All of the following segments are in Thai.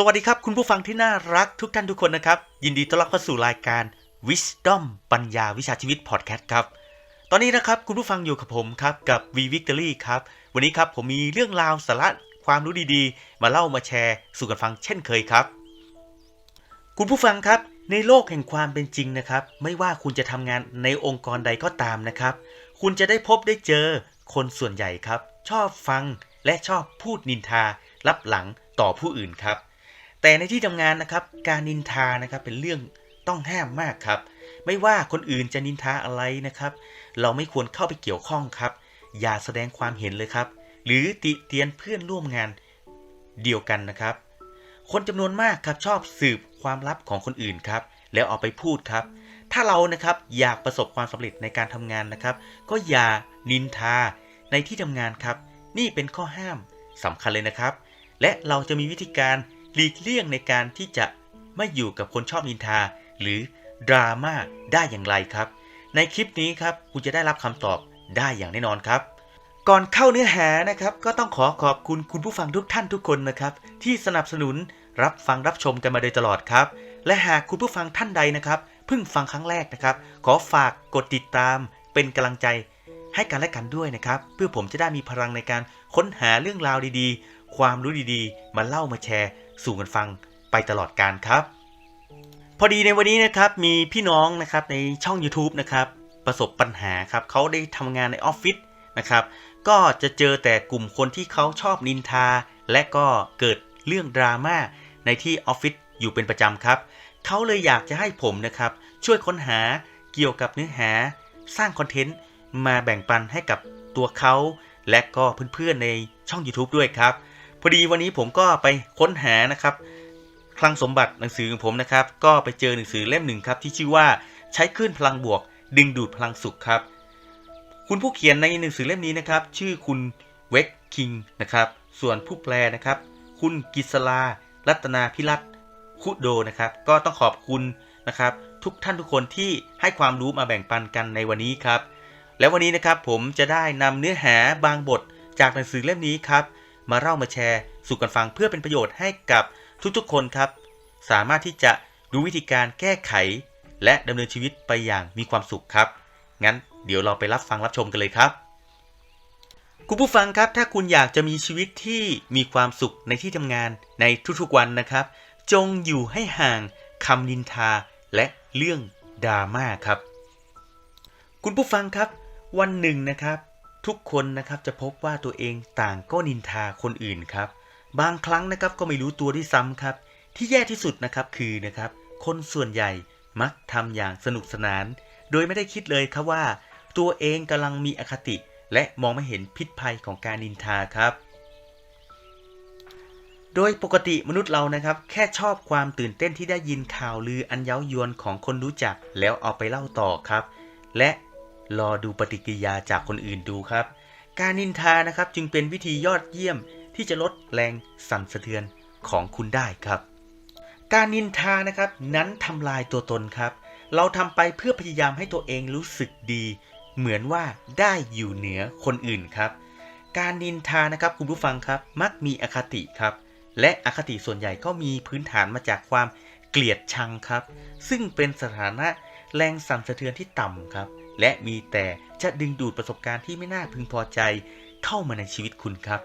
สวัสดีครับ คุณผู้ฟังที่น่ารักทุกท่านทุกคนนะครับ ยินดีต้อนรับเข้าสู่รายการ Wisdom ปัญญาวิชาชีวิตพอดแคสต์ครับ ตอนนี้นะครับคุณผู้ฟังอยู่กับผมครับกับ V Victory ครับ วันนี้ครับผมมีเรื่องราวสาระความรู้ดีๆ มาเล่ามาแชร์สู่กันฟังเช่นเคยครับ คุณผู้ฟังครับ ในโลกแห่งความเป็นจริงนะครับ ไม่ว่าคุณจะทำงานในองค์กรใดก็ตามนะครับ คุณจะได้พบได้เจอคนส่วนใหญ่ครับ ชอบฟังและชอบพูดนินทารับหลังต่อผู้อื่นครับ แต่ในที่ทำงานนะครับการนินทานะครับเป็นเรื่องต้องห้ามมากครับ ไม่ว่าคนอื่นจะนินทาอะไรนะครับ เราไม่ควรเข้าไปเกี่ยวข้องครับ อย่าแสดงความเห็นเลยครับ หรือติเตียนเพื่อนร่วมงานเดียวกันนะครับ คนจำนวนมากครับชอบสืบความลับของคนอื่นครับ แล้วเอาไปพูดครับ ถ้าเรานะครับอยากประสบความสำเร็จในการทำงานนะครับ ก็อย่านินทาในที่ทำงานครับ นี่เป็นข้อห้ามสำคัญเลยนะครับ และเราจะมีวิธีการ หลีกเลี่ยงในการที่จะไม่อยู่กับคนชอบนินทา หรือดราม่าได้อย่างไรครับ ในคลิปนี้ครับคุณจะได้รับคำตอบได้อย่างแน่นอนครับ ก่อนเข้าเนื้อหานะครับ ก็ต้องขอขอบคุณคุณผู้ฟังทุกท่านทุกคนนะครับ ที่สนับสนุนรับฟังรับชมกันมาโดยตลอดครับ และหากคุณผู้ฟังท่านใดนะครับเพิ่งฟังครั้งแรกนะครับ ขอฝากกดติดตามเป็นกำลังใจให้กันและกันด้วยนะครับ เพื่อผมจะได้มีพลังในการค้นหาเรื่องราวดีๆ ความรู้ดีๆ มาเล่ามาแชร์ สู่กันฟังไปตลอดการครับ พอดีในวันนี้นะครับมีพี่น้องนะครับในช่อง YouTube นะครับประสบปัญหาครับเขาได้ทำงานในออฟฟิศนะครับก็จะเจอแต่กลุ่มคนที่เขาชอบนินทา และก็เกิดเรื่องดราม่าในที่ออฟฟิศอยู่เป็นประจำครับเขาเลยอยากจะให้ผมนะครับช่วยค้นหาเกี่ยวกับเนื้อหาสร้างคอนเทนต์มาแบ่งปันให้กับตัวเขาและก็เพื่อนๆในช่อง YouTube ด้วยครับ พอดีวันนี้ผมก็ไปค้นหานะครับคลังสมบัติหนังสือของผมนะครับ ก็ไปเจอหนังสือเล่มหนึ่งครับที่ชื่อว่าใช้คลื่นพลังบวก ดึงดูดพลังสุขครับ คุณผู้เขียนในหนังสือเล่มนี้นะครับ ชื่อคุณเวกคิงนะครับ ส่วนผู้แปลนะครับ คุณกิษลารัตนาพิรัตคุโดนะครับ ก็ต้องขอบคุณนะครับ ทุกท่านทุกคนที่ให้ความรู้มาแบ่งปันกันในวันนี้ครับ แล้ววันนี้นะครับผมจะได้นำเนื้อหาบางบทจากหนังสือเล่มนี้ครับ มาเล่ามาแชร์สู่กันฟังเพื่อเป็นประโยชน์ให้กับทุกๆคนครับ สามารถที่จะรู้วิธีการแก้ไข และดำเนินชีวิตไปอย่างมีความสุขครับ งั้นเดี๋ยวเราไปรับฟังรับชมกันเลยครับ คุณผู้ฟังครับ ถ้าคุณอยากจะมีชีวิตที่มีความสุขในที่ทำงานในทุกๆวันนะครับ จงอยู่ให้ห่างคำนินทาและเรื่องดราม่าครับ คุณผู้ฟังครับ วันหนึ่งนะครับ ทุกคนนะครับจะพบว่าตัวเองต่างก็นินทาคนอื่นครับ บางครั้งนะครับก็ไม่รู้ตัวด้วยซ้ำครับ ที่แย่ที่สุดนะครับคือนะครับคนส่วนใหญ่มักทำอย่างสนุกสนาน โดยไม่ได้คิดเลยครับว่า ตัวเองกำลังมีอคติ และมองไม่เห็นพิษภัยของการนินทาครับ โดยปกติมนุษย์เรานะครับ แค่ชอบความตื่นเต้นที่ได้ยินข่าวลืออันเย้ายวนของคนรู้จักแล้วเอาไปเล่าต่อครับ และ รอดูปฏิกิริยาจากคนอื่นดูครับ การนินทานะครับจึงเป็นวิธียอดเยี่ยมที่จะลดแรงสั่นสะเทือนของคุณได้ครับ การนินทานะครับนั้นทำลายตัวตนครับ เราทำไปเพื่อพยายามให้ตัวเองรู้สึกดี เหมือนว่าได้อยู่เหนือคนอื่นครับ การนินทานะครับคุณผู้ฟังครับมักมีอคติครับ และอคติส่วนใหญ่ก็มีพื้นฐานมาจากความเกลียดชังครับ ซึ่งเป็นสถานะแรงสั่นสะเทือนที่ต่ำครับ และมีแต่จะดึงดูดประสบการณ์ที่ไม่น่าพึงพอใจเข้ามาในชีวิตคุณครับ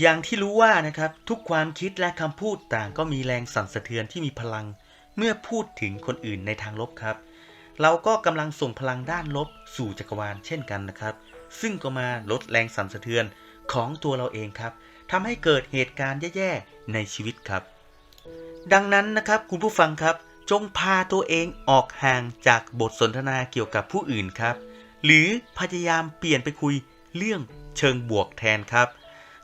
อย่างที่รู้ว่านะครับทุกความคิดและคำพูดต่างก็มีแรงสั่นสะเทือนที่มีพลัง เมื่อพูดถึงคนอื่นในทางลบครับ เราก็กำลังส่งพลังด้านลบสู่จักรวาลเช่นกันนะครับ ซึ่งก็มาลดแรงสั่นสะเทือนของตัวเราเองครับทำให้เกิดเหตุการณ์แย่ๆในชีวิตครับ ดังนั้นนะครับคุณผู้ฟังครับ จงพาตัวเองออกห่างจากบทสนทนาเกี่ยวกับผู้อื่นครับ หรือพยายามเปลี่ยนไปคุยเรื่องเชิงบวกแทนครับ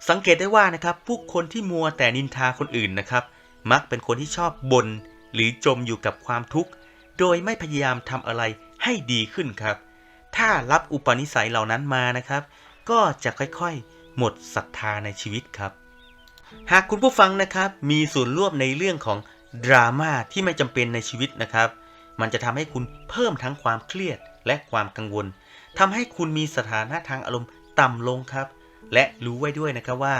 สังเกตได้ว่านะครับผู้คนที่มัวแต่นินทาคนอื่นนะครับ มักเป็นคนที่ชอบบ่นหรือจมอยู่กับความทุกข์ โดยไม่พยายามทำอะไรให้ดีขึ้นครับ ถ้ารับอุปนิสัยเหล่านั้นมานะครับ ก็จะค่อยๆ หมดศรัทธาในชีวิตครับ หากคุณผู้ฟังนะครับมีส่วนร่วมในเรื่องของ ดราม่าที่ไม่จำเป็นในชีวิตนะครับ มันจะทำให้คุณเพิ่มทั้งความเครียดและความกังวลทำให้คุณมีสถานะทางอารมณ์ต่ำลงครับ และรู้ไว้ด้วยนะครับว่า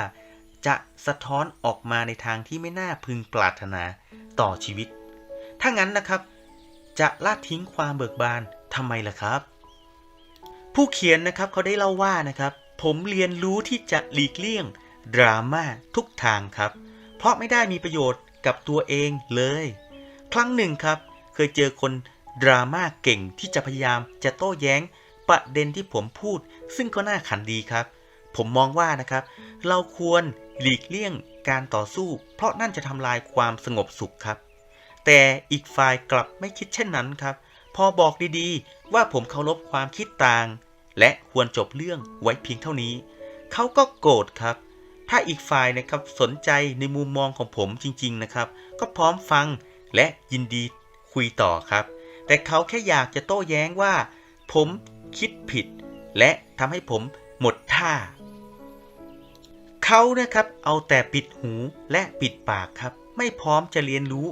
จะสะท้อนออกมาในทางที่ไม่น่าพึงปรารถนาต่อชีวิต ถ้างั้นนะครับ จะละทิ้งความเบิกบานทำไมล่ะครับ ผู้เขียนนะครับเขาได้เล่าว่านะครับ ผมเรียนรู้ที่จะหลีกเลี่ยงดราม่าทุกทางครับ เพราะไม่ได้มีประโยชน์ กับตัวเองเลย ครั้งหนึ่งครับ เคยเจอคนดราม่าเก่งที่จะพยายามจะโต้แย้งประเด็นที่ผมพูด ซึ่งก็น่าขันดีครับ ผมมองว่านะครับ เราควรหลีกเลี่ยงการต่อสู้ เพราะนั่นจะทำลายความสงบสุขครับ แต่อีกฝ่ายกลับไม่คิดเช่นนั้นครับ พอบอกดีๆ ว่าผมเคารพความคิดต่าง และควรจบเรื่องไว้เพียงเท่านี้ เขาก็โกรธครับ ถ้าอีกฝ่ายนะครับสนใจในมุมมองของผมจริง ๆนะครับ ก็พร้อมฟังและยินดีคุยต่อครับ แต่เขาแค่อยากจะโต้แย้งว่า ผมคิดผิด และทำให้ผมหมดท่า เขานะครับเอาแต่ปิดหูและปิดปากครับ ไม่พร้อมจะเรียนรู้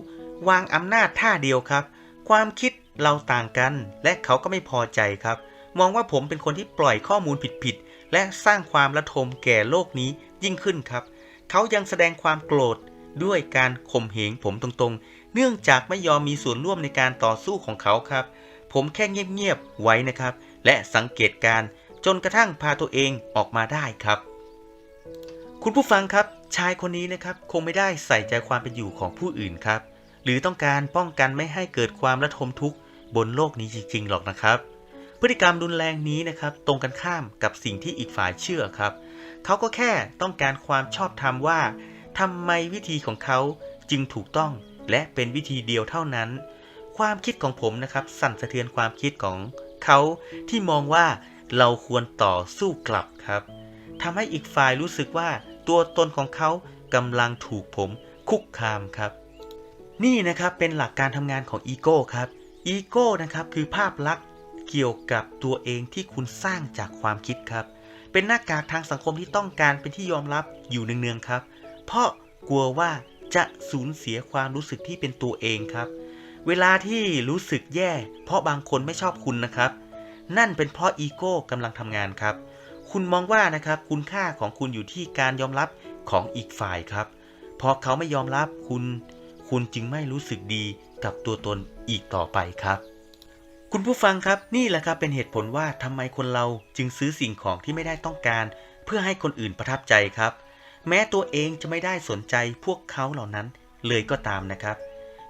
วางอำนาจท่าเดียวครับ ความคิดเราต่างกัน และเขาก็ไม่พอใจครับ มองว่าผมเป็นคนที่ปล่อยข้อมูลผิดๆ และสร้างความระทมแก่โลกนี้ยิ่งขึ้นครับ เขายังแสดงความโกรธด้วยการข่มเหงผมตรงๆ เนื่องจากไม่ยอมมีส่วนร่วมในการต่อสู้ของเขาครับ ผมแค่เงียบๆไว้นะครับ และสังเกตการจนกระทั่งพาตัวเองออกมาได้ครับ คุณผู้ฟังครับ ชายคนนี้นะครับคงไม่ได้ใส่ใจความเป็นอยู่ของผู้อื่นครับ หรือต้องการป้องกันไม่ให้เกิดความระทมทุกข์บนโลกนี้จริงๆหรอกนะครับ พฤติกรรมรุนแรงนี้นะครับตรงกันข้ามกับสิ่งที่อีกฝ่ายเชื่อครับ เขาก็แค่ต้องการความชอบธรรมว่าทำไมวิธีของเขาจึงถูกต้องและเป็นวิธีเดียวเท่านั้น ความคิดของผมนะครับ สั่นสะเทือนความคิดของเขาที่มองว่าเราควรต่อสู้กลับครับทำให้อีกฝ่ายรู้สึกว่าตัวตนของเขากำลังถูกผมคุกคามครับ นี่นะครับเป็นหลักการทำงานของอีโก้ครับอีโก้นะครับคือภาพลักษณ์ เกี่ยวกับตัวเองที่คุณสร้างจากความคิดครับ เป็นหน้ากากทางสังคมที่ต้องการเป็นที่ยอมรับอยู่เนืองๆครับ เพราะกลัวว่าจะสูญเสียความรู้สึกที่เป็นตัวเองครับ เวลาที่รู้สึกแย่ เพราะบางคนไม่ชอบคุณนะครับ นั่นเป็นเพราะอีโก้กำลังทำงานครับ คุณมองว่านะครับคุณค่าของคุณอยู่ที่การยอมรับของอีกฝ่ายครับพอเขาไม่ยอมรับคุณ คุณจึงไม่รู้สึกดีกับตัวตนอีกต่อไปครับ คุณผู้ฟังครับนี่แหละครับเป็นเหตุผลว่าทำไมคนเราจึงซื้อสิ่งของที่ไม่ได้ต้องการ เพื่อให้คนอื่นประทับใจครับ แม้ตัวเองจะไม่ได้สนใจพวกเขาเหล่านั้นเลยก็ตามนะครับ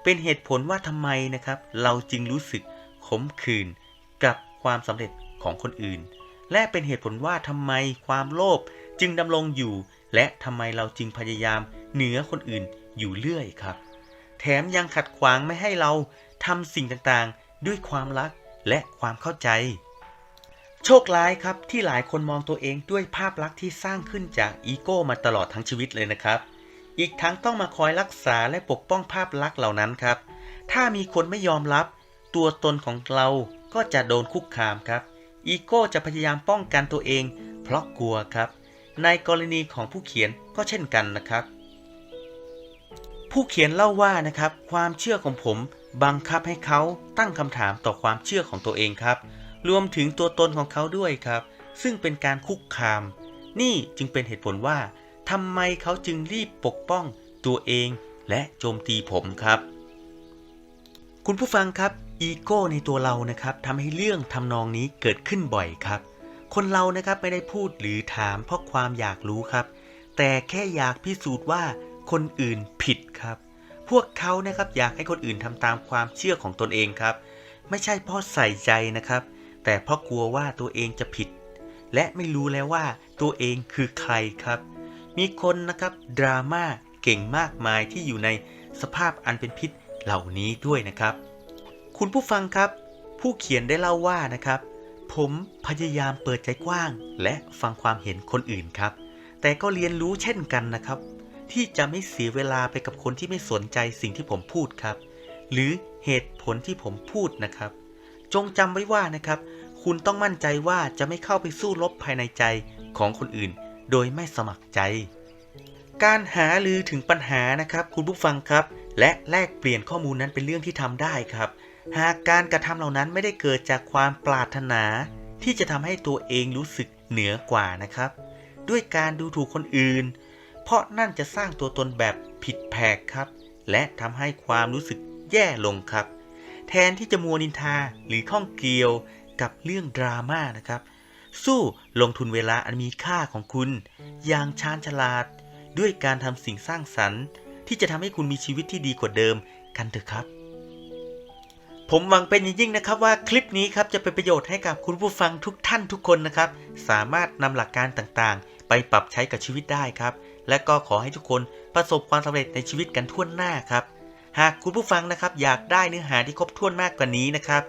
เป็นเหตุผลว่าทำไมนะครับ เราจึงรู้สึกขมขื่นกับความสำเร็จของคนอื่น และเป็นเหตุผลว่าทำไมความโลภจึงดำรงอยู่ และทำไมเราจึงพยายามเหนือคนอื่นอยู่เรื่อยครับ แถมยังขัดขวางไม่ให้เราทำสิ่งต่างๆ ด้วยความรักและความเข้าใจ โชคร้ายครับที่หลายคนมองตัวเองด้วยภาพลักษณ์ที่สร้างขึ้นจากอีโก้มาตลอดทั้งชีวิตเลยนะครับ อีกทั้งต้องมาคอยรักษาและปกป้องภาพลักษณ์เหล่านั้นครับ ถ้ามีคนไม่ยอมรับ ตัวตนของเราก็จะโดนคุกคามครับ อีโก้จะพยายามป้องกันตัวเอง เพราะกลัวครับ ในกรณีของผู้เขียนก็เช่นกันนะครับ ผู้เขียนเล่าว่านะครับ ความเชื่อของผม บังคับให้เขาตั้งคำถามต่อความเชื่อของตัวเองครับ รวมถึงตัวตนของเขาด้วยครับ ซึ่งเป็นการคุกคาม นี่จึงเป็นเหตุผลว่าทำไมเขาจึงรีบปกป้องตัวเองและโจมตีผมครับ คุณผู้ฟังครับอีโก้ในตัวเรานะครับทำให้เรื่องทำนองนี้เกิดขึ้นบ่อยครับ คนเรานะครับไม่ได้พูดหรือถามเพราะความอยากรู้ครับ แต่แค่อยากพิสูจน์ว่าคนอื่นผิดครับ พวกเขานะครับอยากให้คนอื่นทำตามความเชื่อของตนเองครับ ไม่ใช่เพราะใส่ใจนะครับ แต่เพราะกลัวว่าตัวเองจะผิด และไม่รู้แล้วว่าตัวเองคือใครครับ มีคนนะครับดราม่าเก่งมากมายที่อยู่ในสภาพอันเป็นพิษเหล่านี้ด้วยนะครับ คุณผู้ฟังครับ ผู้เขียนได้เล่าว่านะครับ ผมพยายามเปิดใจกว้าง และฟังความเห็นคนอื่นครับ แต่ก็เรียนรู้เช่นกันนะครับ ที่จะไม่เสียเวลาไปกับคนที่ไม่สนใจสิ่งที่ผมพูดครับ หรือเหตุผลที่ผมพูดนะครับ จงจำไว้ว่านะครับ คุณต้องมั่นใจว่าจะไม่เข้าไปสู้รบภายในใจของคนอื่น โดยไม่สมัครใจ การหาลือถึงปัญหานะครับ คุณผู้ฟังครับ และแลกเปลี่ยนข้อมูลนั้นเป็นเรื่องที่ทำได้ครับ หากการกระทำเหล่านั้นไม่ได้เกิดจากความปรารถนา ที่จะทำให้ตัวเองรู้สึกเหนือกว่านะครับ ด้วยการดูถูกคนอื่น ราะนั่นจะสร้างตัวตนแบบผิดแผกครับ และทำให้ความรู้สึกแย่ลงครับ แทนที่จะมัวนินทาหรือข้องเกลียวกับเรื่องดราม่านะครับ สู้ลงทุนเวลาอันมีค่าของคุณ อย่างชาญฉลาด ด้วยการทำสิ่งสร้างสรรค์ ที่จะทำให้คุณมีชีวิตที่ดีกว่าเดิมกันเถอะครับ ผมหวังเป็นอย่างยิ่งนะครับว่าคลิปนี้ครับจะเป็นประโยชน์ให้กับคุณผู้ฟังทุกท่านทุกคนนะครับ สามารถนำหลักการต่างๆ ไปปรับใช้กับชีวิตได้ครับ และก็ขอให้ทุกคนประสบความสำเร็จในชีวิตกันทั่วหน้าครับ หากคุณผู้ฟังนะครับอยากได้เนื้อหาที่ครบถ้วนมากกว่านี้นะครับ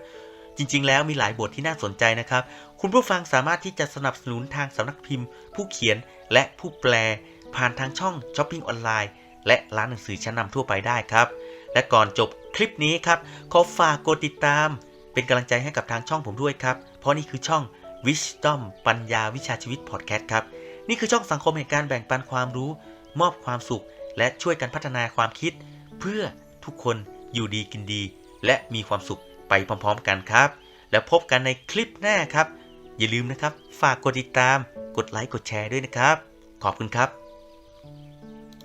จริง ๆ แล้วมีหลายบทที่น่าสนใจนะครับ คุณผู้ฟังสามารถที่จะสนับสนุนทางสำนักพิมพ์ ผู้เขียนและผู้แปล ผ่านทางช่องช้อปปิ้งออนไลน์และร้านหนังสือชั้นนำทั่วไปได้ครับ และก่อนจบคลิปนี้ครับ ขอฝากกดติดตาม เป็นกำลังใจให้กับทางช่องผมด้วยครับ เพราะนี่คือช่อง Wisdom ปัญญาวิชาชีวิตพอดแคสต์ครับ นี่คือช่องสังคมแห่งการแบ่งปันความรู้ มอบความสุข และช่วยกันพัฒนาความคิด เพื่อทุกคนอยู่ดีกินดี และมีความสุขไปพร้อมๆกันครับ แล้วพบกันในคลิปหน้าครับ อย่าลืมนะครับ ฝากกดติดตาม กดไลค์กดแชร์ด้วยนะครับ ขอบคุณครับ